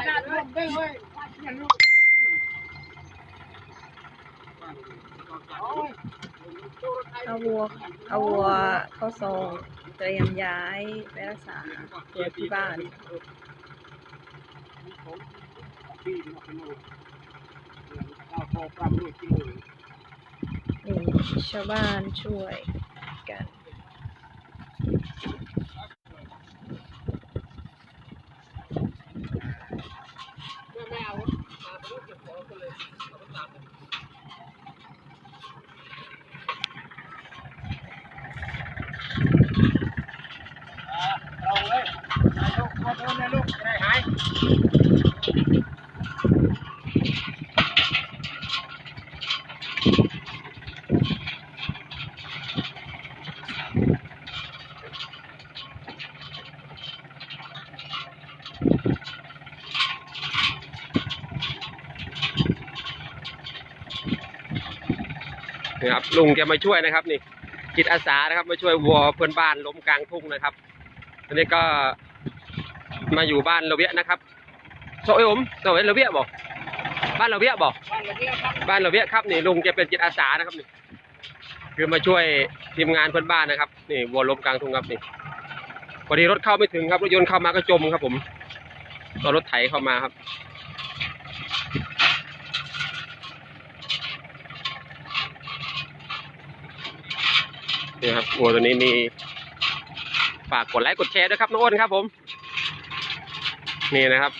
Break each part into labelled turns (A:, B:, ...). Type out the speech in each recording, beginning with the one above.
A: Anak-anak, beli, beli. Pasir, lu. เอาวัวเอาวัวเข้าทรงเตรียมย้ายไปรักษาตัวที่บ้านนี่ชาวบ้านช่วยกัน
B: นี่ครับลุงแกมาช่วยนะครับนี่จิตอาสานะครับมาช่วยวัวเพื่อนบ้านล้มกลางทุ่งนะครับอันนี้ก็ มาอยู่บ้านระเวียนะครับโซ่ผมโซ่ระเวียบอกบ้านระเวียบอกบ้านระเวียครับนี่ลุงแกเป็นจิตอาสานะครับนี่คือมาช่วยทีมงานเพื่อนบ้านนะครับนี่วัวล้มกลางทุ่งครับนี่พอดีรถเข้าไม่ถึงครับรถยนต์เข้ามาก็จมครับ ผมตอรถไถเข้ามาครับนี่ครับวัวตัวนี้มีฝากกดไลค์กดแชร์ด้วยครับน้องอ้นครับผม นี่นะครับ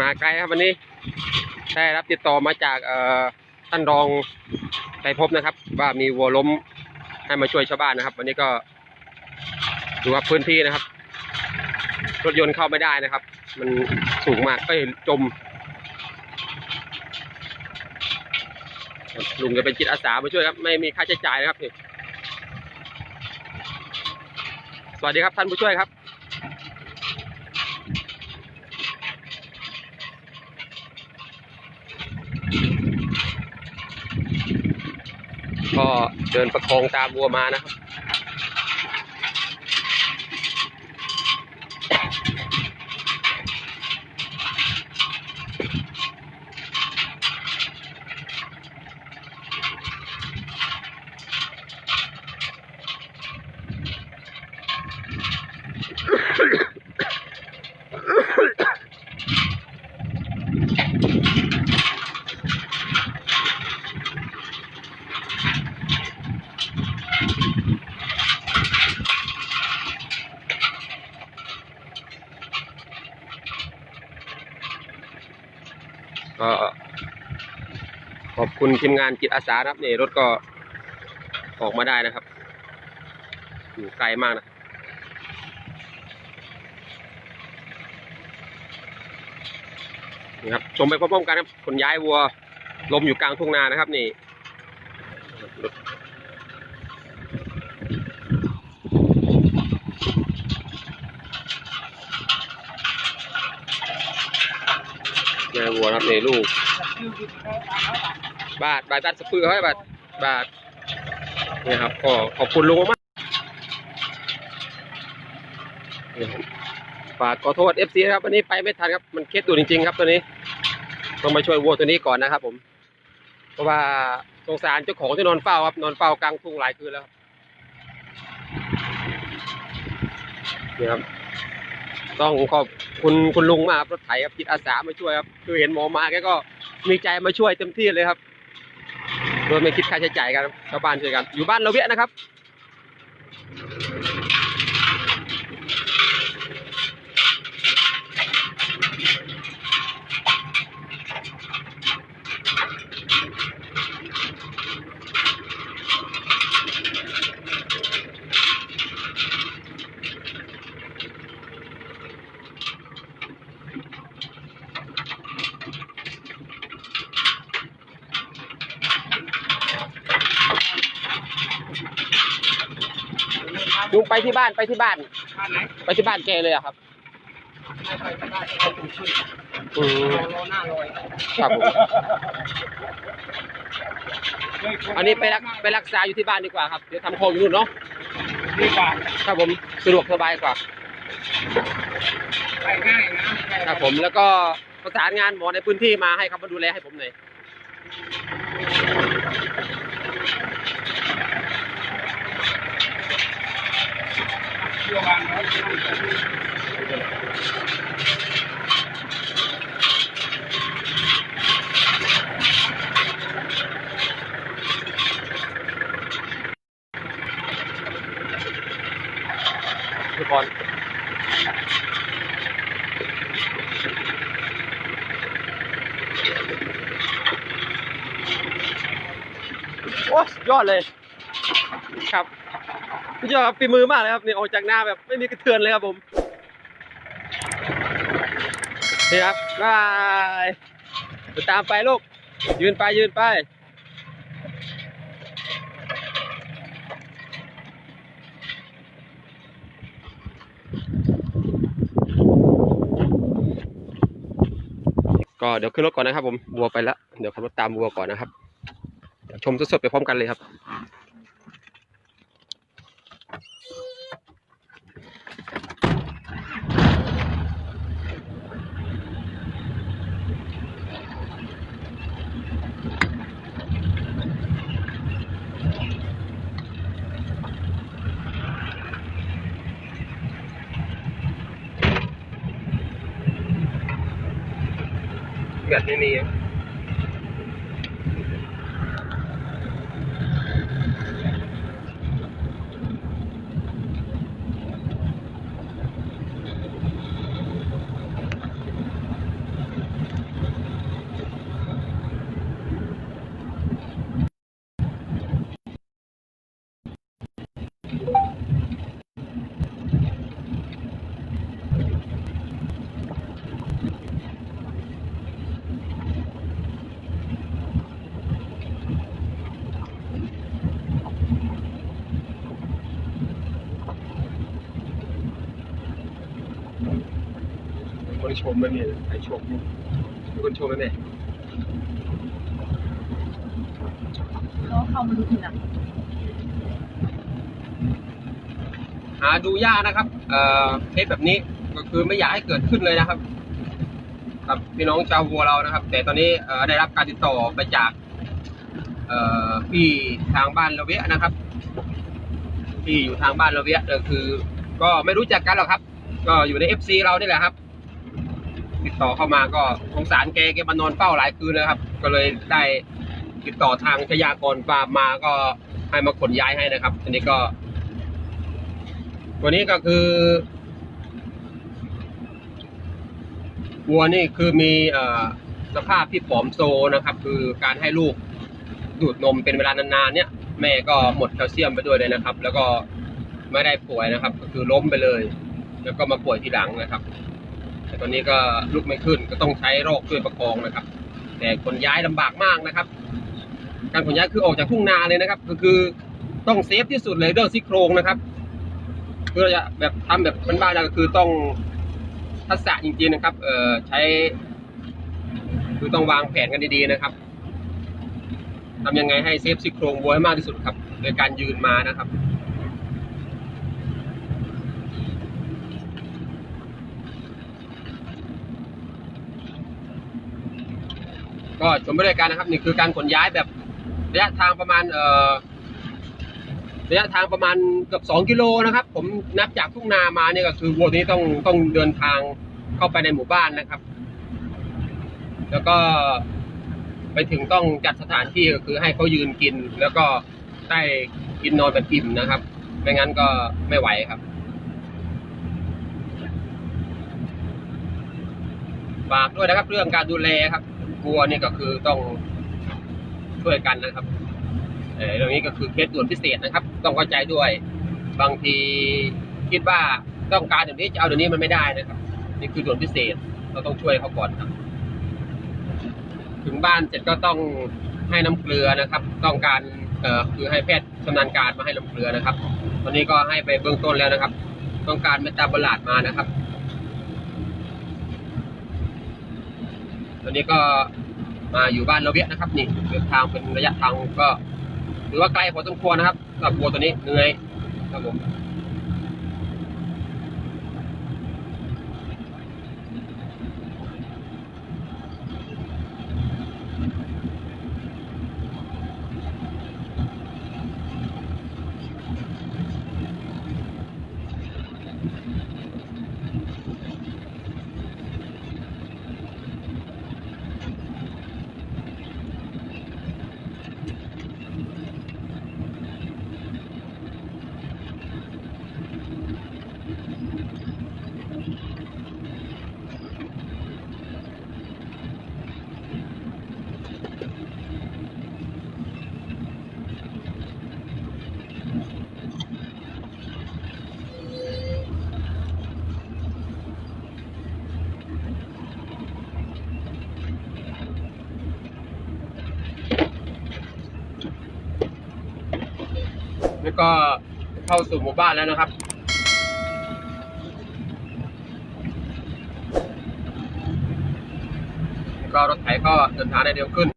B: มาไกลครับวันนี้ ได้รับติดต่อมาจากเอ่อท่านรองไตรภพบนะครับ ว่ามีวัวล้มให้มาช่วยชาวบ้านนะครับ วันนี้ก็ดูว่าพื้นที่นะครับ รถยนต์เข้าไม่ได้นะครับ มันสูงมากก็จมลุงจะเป็นจิตอาสามาช่วยครับ ไม่มีค่าใช้จ่ายนะครับนี่สวัสดีครับท่านผู้ช่วยครับ ก็เดินประคองตามวัวมานะครับ ก็ขอบ คุณทีมงานจิตอาสานะครับนี่รถก็ออกมาได้นะครับ อยู่ไกลมากนะนี่ครับชมไปพร้อมๆกันครับคนย้ายวัว ลมอยู่กลางทุ่งนานะครับ นี่รถย้ายวัวครับนี่ลูก บาทบาทตัดสะพือเขาให้บาทบาทนี่ครับก็ขอบคุณลุงมากบฝากขอโทษเอฟซีครับวันนี้ไปไม่ทันครับมันเคสด่วนจริง ๆ ครับตัวนี้ต้องมาช่วยวัวตัวนี้ก่อนนะครับ ผม เพราะว่าสงสารเจ้าของที่นอนเฝ้าครับนอนเฝ้ากลางทุ่งหลายคืนแล้วครับนี่ครับต้องขอบคุณคุณลุงมากครับรถไถครับจิตอาสามาช่วยครับ คือเห็นหมอมาแกก็มีใจมาช่วยเต็มที่เลยครับ โดยไม่คิดค่าใช้จ่ายกันชาวบ้านช่วยกัน อยู่บ้านเราเวียนะครับ ลุงไปที่บ้านไปที่บ้าน
C: บ้านไหน
B: ไปที่บ้านแกเลยอะครับ
C: ไม่ไปไม่ได้เขาเป็นชื่อ
B: อืม
C: รอหน้าลอย
B: ครับผมอันนี้ไปรักไปรักษาอยู่ที่บ้านดีกว่าครับเดี๋ยวทำโครงอยู่นู่นเนาะ
C: ดีกว่า
B: ครับผมสะดวกสบายกว่า
C: ไปง่ายนะไม่ใช่
B: ครับผมแล้วก็ประสานงานหมอในพื้นที่มาให้เขามาดูแลให้ผมหน่อย
C: เชื่อวางไว้
B: ทุกคนโอ้ สุดยอดเลย ครับสุดยอดครับฝีมือมากเลยครับนี่ออกจากหน้าแบบไม่มีกระเทือนเลยครับผมนี่ครับบายเดี๋ยวตามไปลูก ยืนไปยืนไปก็เดี๋ยวขึ้นรถก่อนนะครับผมวัวไปแล้วเดี๋ยวขับรถตามวัวก่อนนะครับ ชมสดๆไปพร้อมกันเลยครับ แบบไม่ คนชมไม่มีใครชมมีคนชมไหมแม่
A: แล้วเข้ามาดูทีหลัง
B: หาดูยากนะครับ เอ่อเคสแบบนี้ก็คือไม่อยากให้เกิดขึ้นเลยนะครับ กับพี่น้องชาววัวเรานะครับ แต่ตอนนี้เอ่อได้รับการติดต่อไปจาก เอ่อพี่ทางบ้านละเวะนะครับ ที่อยู่ทางบ้านละเวะก็คือ ก็ไม่รู้จักกันหรอกครับ ก็อยู่ในเอฟซีเรานี่แหละครับ ติดต่อเข้ามาก็สงสารแกแกมานอนเฝ้าหลายคืนเลยครับ ก็เลยได้ติดต่อทางชยากรฟาร์มมาก็ให้มาขนย้ายให้นะครับอันนี้ก็ ตัวนี้ก็คือวัวนี่คือมีเอ่อสภาพที่ผอมโซนะครับ คือการให้ลูกดูดนมเป็นเวลานานๆเนี่ย แม่ก็หมดแคลเซียมไปด้วยเลยนะครับ แล้วก็ไม่ได้ป่วยนะครับ ก็คือล้มไปเลย แล้วก็มาป่วยทีหลังนะครับ แต่ตอนนี้ก็ลุกไม่ขึ้นก็ต้องใช้โรคช่วยประคองนะครับ แต่ขนย้ายลำบากมากนะครับ การขนย้ายคือออกจากทุ่งนาเลยนะครับ ก็คือต้องเซฟที่สุดเลยเรื่องซี่โครงนะครับ เพื่อจะแบบทำแบบบ้านๆก็คือต้องทักษะจริงๆนะครับ เอ่อใช้ คือต้องวางแผนกันดีๆนะครับทำยังไงให้เซฟซี่โครงวัวให้มากที่สุดครับ โดยการยืนมานะครับ ก็ชมไปด้วยกันนะครับนี่คือการขนย้ายแบบระยะทางประมาณเอ่อระยะทางประมาณเกือบสองกิโลนะครับ ผมนับจากทุ่งนามาเนี่ยก็คือวัวตัวนี้ต้องต้องเดินทางเข้าไปในหมู่บ้านนะครับ แล้วก็ไปถึงต้องจัดสถานที่ก็คือให้เขายืนกิน แล้วก็ได้กินนอนแบบอิ่มนะครับ ไม่งั้นก็ไม่ไหวครับฝากด้วยนะครับเรื่องการดูแลครับ วัวนี่ก็คือต้องช่วยกันนะครับเอ่อเรื่องนี้ก็คือเคสด่วนพิเศษนะครับ ต้องเข้าใจด้วย บางทีคิดว่าต้องการเดี๋ยวนี้จะเอาเดี๋ยวนี้มันไม่ได้นะครับ นี่คือด่วนพิเศษเราต้องช่วยเขาก่อนครับถึงบ้านเสร็จก็ต้องให้น้ำเกลือนะครับ ต้องการเอ่อคือให้แพทย์ชำนาญการมาให้น้ำเกลือนะครับวันนี้ก็ให้ไปเบื้องต้นแล้วนะครับ ต้องการเมตาบอลาดมานะครับ ตอนนี้ก็มาอยู่บ้านเราเวียนะครับนี่เดินทางเป็นระยะทางก็ถือว่าไกลพอสมควรนะครับสำหรับวัวตัวนี้เหนื่อยครับผม ก็เข้าสู่หมู่บ้านแล้วนะครับ ก็รถไถก็เดินทางได้เร็วขึ้น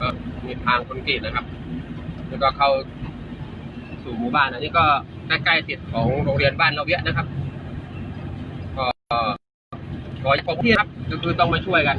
B: ก็มีทางคอนกรีตนะครับ แล้วก็เข้าสู่หมู่บ้านอันนี้ก็ใกล้ๆติดของโรงเรียนบ้านเราเวียนะครับ ก็ขอขอที่ครับก็คือต้องมาช่วยกัน